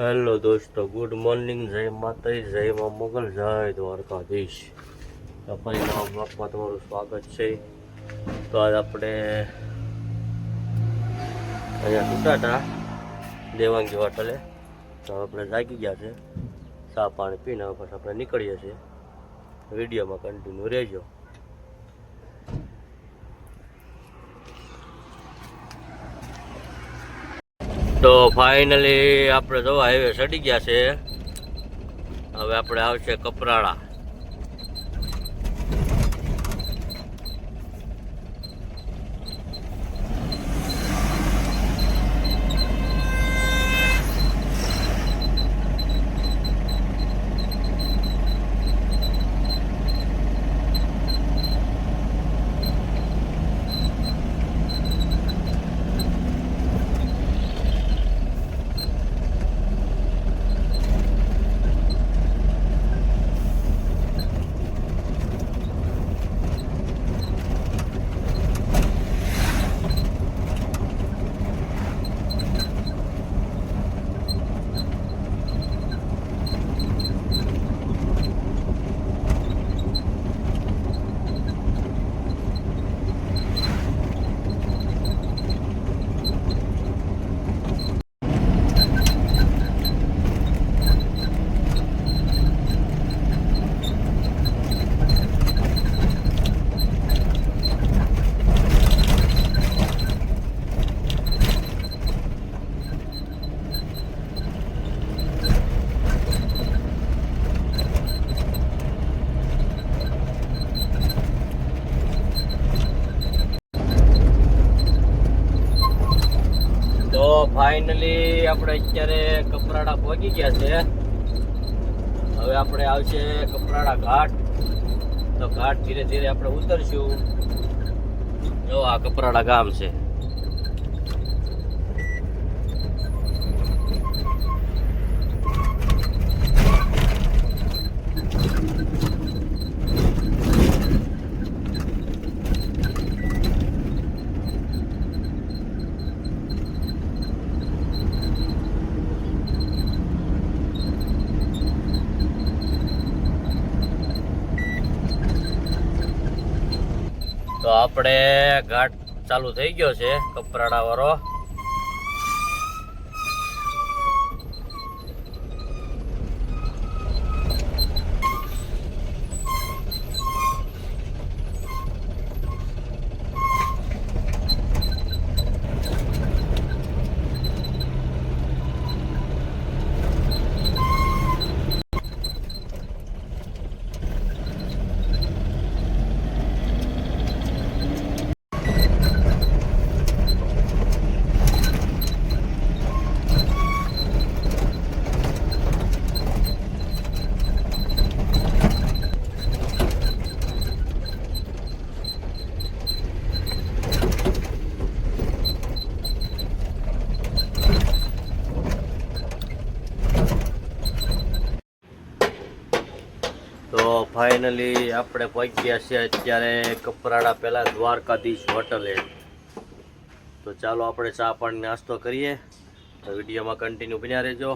Hello દોસ્તો, good morning, જય માતાજી, જય મા મોગલ, જય દ્વારકાધીશ. ફરી નવા બ્લોગમાં તમારું સ્વાગત છે. તો આજ આપણે અહીંયા તૂટાટા દેવાંગી હોટલે. તો આપણે જાગી ગયા છે, ચા પાણી પીને પછી આપણે નીકળીએ છીએ. વિડીયોમાં કન્ટિન્યુ રહેજો. ફાઇનલી આપણે જો હાઈવે ચડી ગયા છે હવે આપણે આવશે કપરાળા તો ફાઇનલી આપણે અત્યારે કપરાડા પહોંચી ગયા છે. હવે આપણે આવશે કપરાડા ઘાટ. તો ઘાટ ધીરે ધીરે આપણે ઉતરશું. જો આ કપરાડા ગામ છે. તો આપણે ઘાટ ચાલુ થઈ ગયો છે કપરાડા વાળો તો ફાઇનલી આપણે પહોંચ્યા છીએ અત્યારે કપરાડા પહેલાં દ્વારકાધીશ હોટલે. તો ચાલો આપણે ચા પાણી નાસ્તો કરીએ. તો વિડીયોમાં કન્ટિન્યુ બન્યા રહેજો.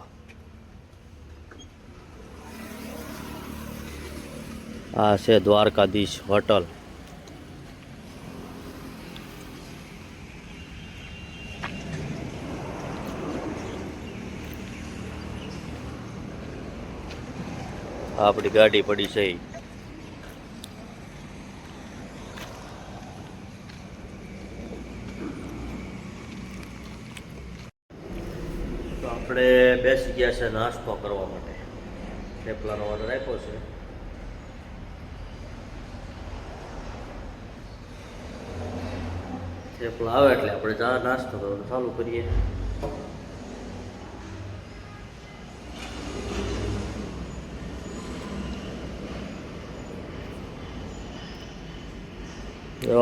આ છે દ્વારકાધીશ હોટલ. આપણી ગાડી પડી છે. આપણે બેસી ગયા છે નાસ્તો કરવા માટે. થેપલાનો ઓર્ડર આપ્યો છે. થેપલા આવે એટલે આપણે ચા નાસ્તો કરવાનો ચાલુ કરીએ.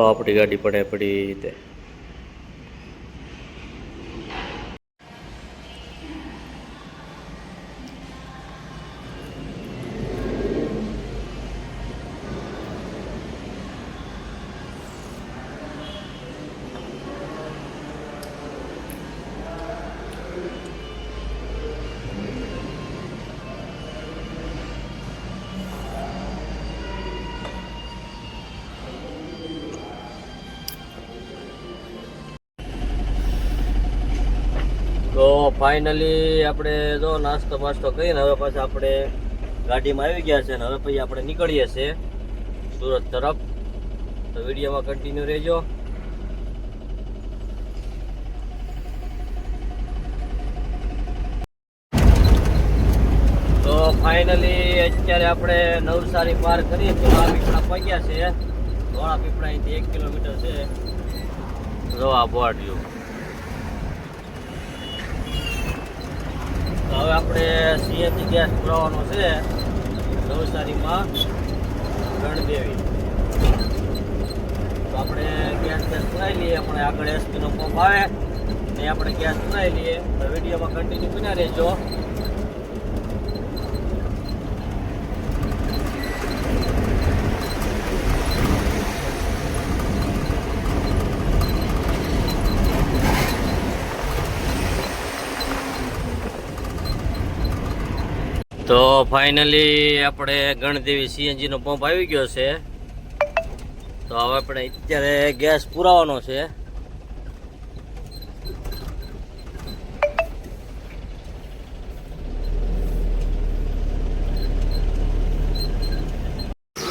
આપણી ગાડી પડે પડી રીતે. તો ફાઇનલી આપણે જો નાસ્તો બાસ્તો કરીને હવે પાછા આપણે ગાડીમાં આવી ગયા છે ને હવે પછી આપણે નીકળીએ છીએ સુરત તરફ. તો વિડીયોમાં કન્ટિન્યુ રહેજો. તો ફાઇનલી અત્યારે આપણે નવસારી પાર કરીએ તો આ પીપળા પગ્યા છે ધોળા પીપળા અહીંથી એક કિલોમીટર છે. જો આ બોર્ડ રહ્યું તો હવે આપણે સીએનજી ગેસ પુરાવાનો છે. નવસારીમાં ગણદેવી તો આપણે ગેસ ગેસ પુરાવી લઈએ. આપણે આગળ એસપીનો પંપ આવે. ને આપણે ગેસ પુરાવી લઈએ. વિડીયોમાં કન્ટિન્યુ બન્યા રહેજો. તો ફાઇનલી આપણે ગણદેવી સીએનજી નો પંપ આવી ગયો છે. તો હવે આપણે અત્યારે ગેસ પુરાવાનો છે.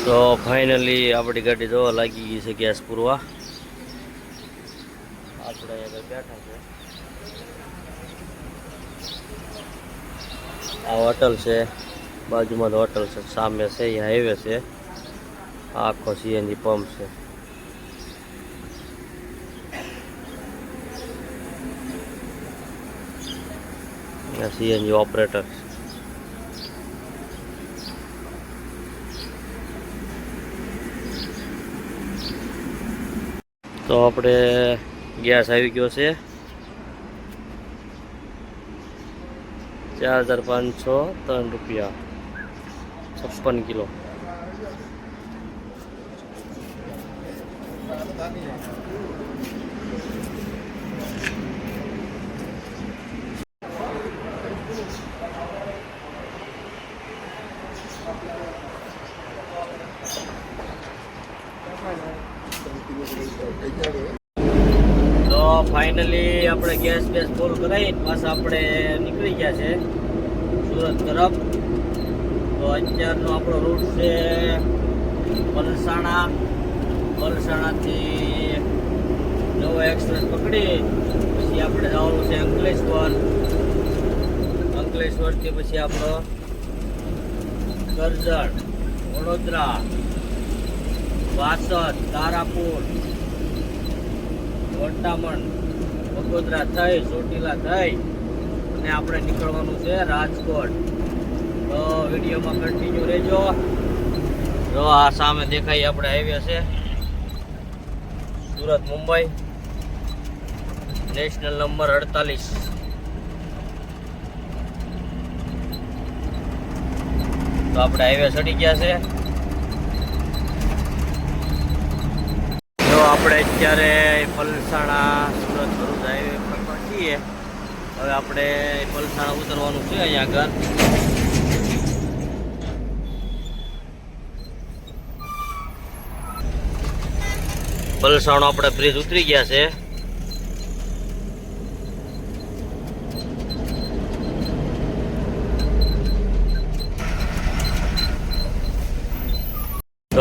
તો ફાઇનલી આપણી ગાડી જોવા લાગી ગઈ છે ગેસ પૂરવા. આપણે બેઠા છે. આ હોટલ છે. બાજુમાં હોટલ છે. સામે છે, અહીંયા હાઈવે છે. આખો સીએનજી પંપ છે. સીએનજી ઓપરેટર તો આપણે ગેસ આવી ગયો છે. ચાર હજાર પાંચસો ત્રણ રૂપિયા છપ્પન કિલો આપણે ગેસ બેસ ફૂલ કરાવી પાછા આપણે નીકળી ગયા છે સુરત તરફ. તો અત્યારનો આપણો રૂટ છે વલસાણા. વલસાણાથી નવો એક્સપ્રેસ પકડી, પછી આપણે જવાનું છે અંકલેશ્વર. અંકલેશ્વરથી પછી આપણો કરજણ, વડોદરા, વાસદ, તારાપુર વટામણ બગોદરા થઈ, ચોટીલા થઈ અને આપણે નીકળવાનું છે રાજકોટ. તો વિડીયોમાં કન્ટિન્યુ રહેજો. જો આ સામે દેખાય આપણે હાઈવે છે. સુરત, મુંબઈ. નેશનલ નંબર અડતાલીસ. તો આપણે હાઈવે ચડી ગયા છે. જો આપણે અત્યારે પલસાણા સુરત ભરૂચ હાઈવે પર પહોંચીએ હવે આપણે પલસાણા ઉતરવાનું છે અહીંયા આગળ. પલસાણો આપણે બ્રિજ ઉતરી ગયા છે.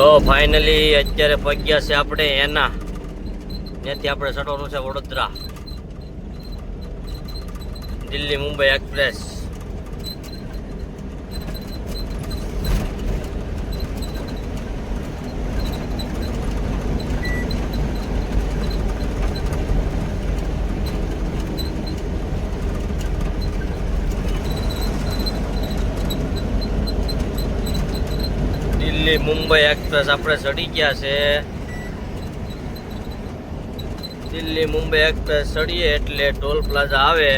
તો ફાઇનલી અત્યારે પગ્યા છે આપણે એના. ત્યાંથી આપણે ચડવાનું છે વડોદરા. દિલ્હી મુંબઈ એક્સપ્રેસ. દિલ્હી મુંબઈ એક્સપ્રેસ આપણે ચડી ગયા છે. દિલ્હી મુંબઈ એક્સપ્રેસ ચડીએ એટલે ટોલ પ્લાઝા આવે.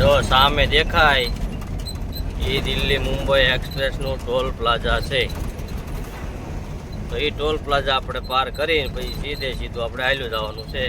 જો સામે દેખાય એ દિલ્હી મુંબઈ એક્સપ્રેસનું ટોલ પ્લાઝા છે. તો એ ટોલ પ્લાઝા આપણે પાર કરીને પછી સીધે સીધું આપણે હાલ્યું જવાનું છે.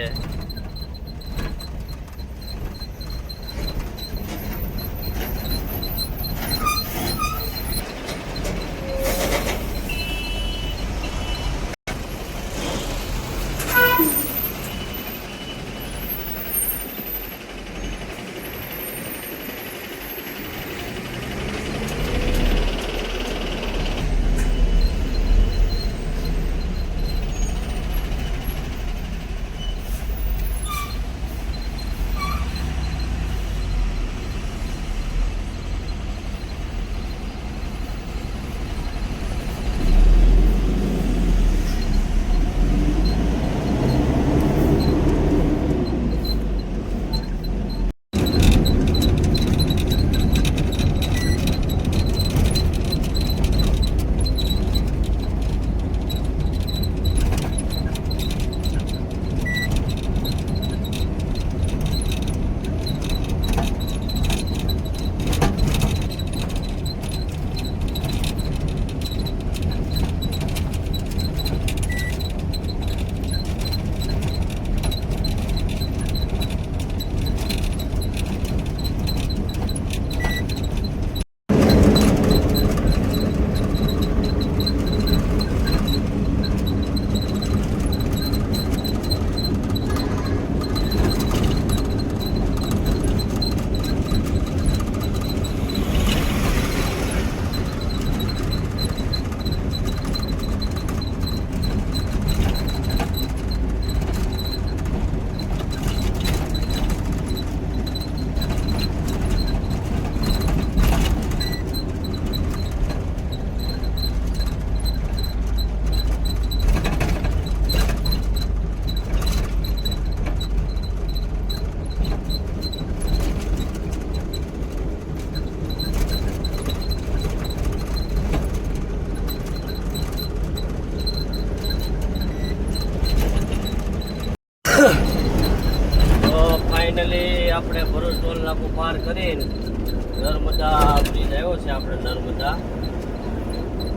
કરીને. નર્મદા બ્રિજ આવ્યો છે આપણે નર્મદા.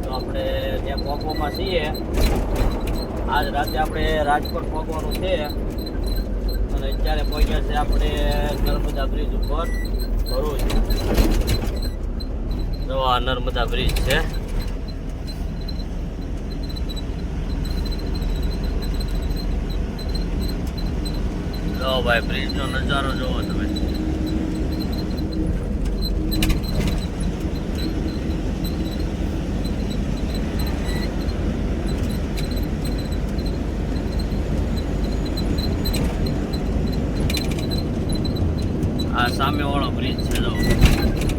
તો આપણે ત્યાં પહોંચવામાં છીએ. આજ રાતે આપણે રાજકોટ પહોંચવાનું છે. અને અત્યારે પહોંચ્યા છે આપણે નર્મદા બ્રિજ ઉપર ભરૂચ. જો આ નર્મદા બ્રિજ છે. જો ભાઈ બ્રિજનો નજારો જોવો તમે. આ સામે વાળો બ્રિજ છે જો તો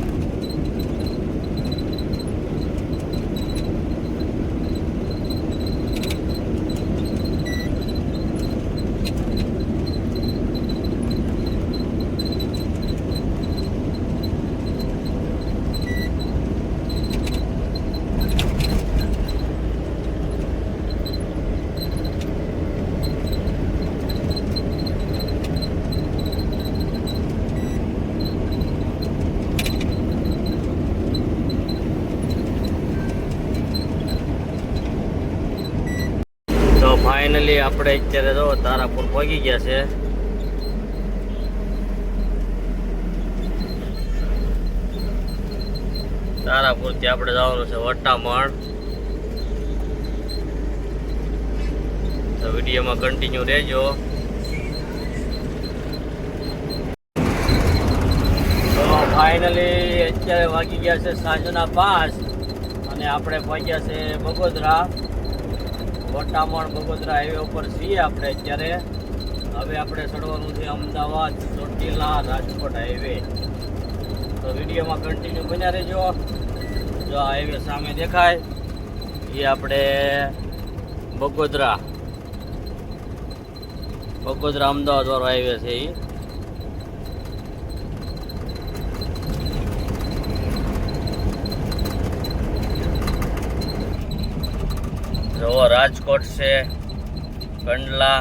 ફાઇનલી આપણે અત્યારે જો તારાપુર પહોંચી ગયા છે. તારાપુરથી આપણે જવાનું છે વટામણ. તો વિડીયોમાં કન્ટિન્યુ રહેજો. તો ફાઇનલી અત્યારે વાગી ગયા છે સાંજના પાંચ અને આપણે પહોંચ્યા છે બગોદરા. વટામણ બગોદરા હાઈવે ઉપર છીએ આપણે અત્યારે. હવે આપણે ચડવાનું છે અમદાવાદ ચોટીલા રાજકોટ હાઈવે તો વિડીયોમાં કન્ટિન્યુ બન્યા રહેજો. જો આ હાઈવે સામે દેખાય, એ આપણે બગોદરા બગોદરા અમદાવાદ વાળો હાઈવે છે એ જોવો રાજકોટ છે કંડલા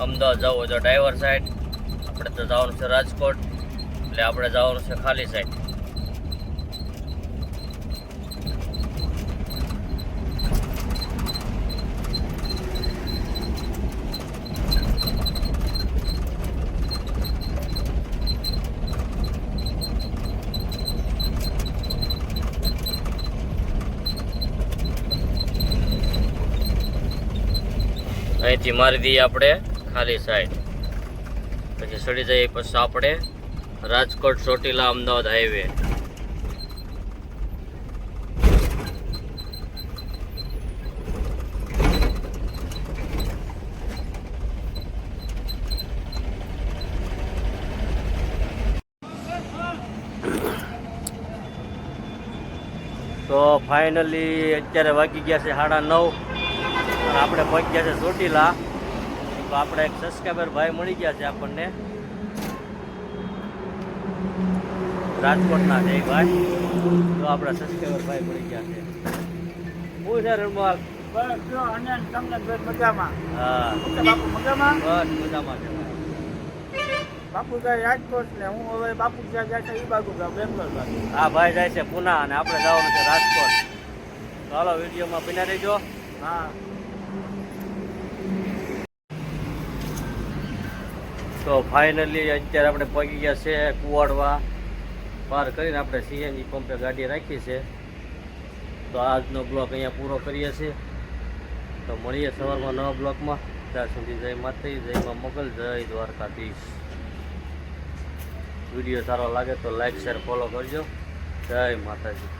અમદાવાદ જવું જો ડ્રાઈવર સાઈડ આપણે તો જવાનું છે રાજકોટ, એટલે આપણે જવાનું છે ખાલી સાઈડ અહીંથી મારી દઈએ આપણે ખાલી સાઈડ. પછી ચડી જઈએ પછી આપણે રાજકોટ ચોટીલા અમદાવાદ હાઈવે. તો ફાઇનલી અત્યારે વાગી ગયા છે સાડા નવ. અને આપણે પહોંચ્યા છે ચોટીલા. તો આપણે એક સબસ્ક્રાઈબર ભાઈ મળી ગયા છે આપણને. રાજકોટના છે એ ભાઈ. તો આપણા સબસ્ક્રાઈબર ભાઈ મળી ગયા છે. હું છે રણમાલ? બસ જો અને તમને બેન મજામાં. હા. બાપુ મજામાં? બસ મજામાં છે. ભાઈ. રાજકોટ ને હું હવે બાપુ જ્યાં જાય છે એ બાજુ બેંગ્લોર બાજુ. આ ભાઈ જાય છે પુના અને આપણે જવાનું છે રાજકોટ. ચાલો વિડીયોમાં બન્યા રહેજો. હા. તો ફાઇનલી અત્યારે આપણે પગી ગયા છે કુવાડવા. પાર કરીને આપણે સીએનજી પંપે ગાડી રાખી છે. તો આજનો બ્લોક અહીંયા પૂરો કરીએ છીએ. તો મળીએ સવારમાં નવા બ્લોકમાં. ત્યાં સુધી જય માતાજી, જય માં મોગલ, જય દ્વારકાધીશ. વીડિયો સારો લાગે તો લાઈક શેર ફોલો કરજો. જય માતાજી.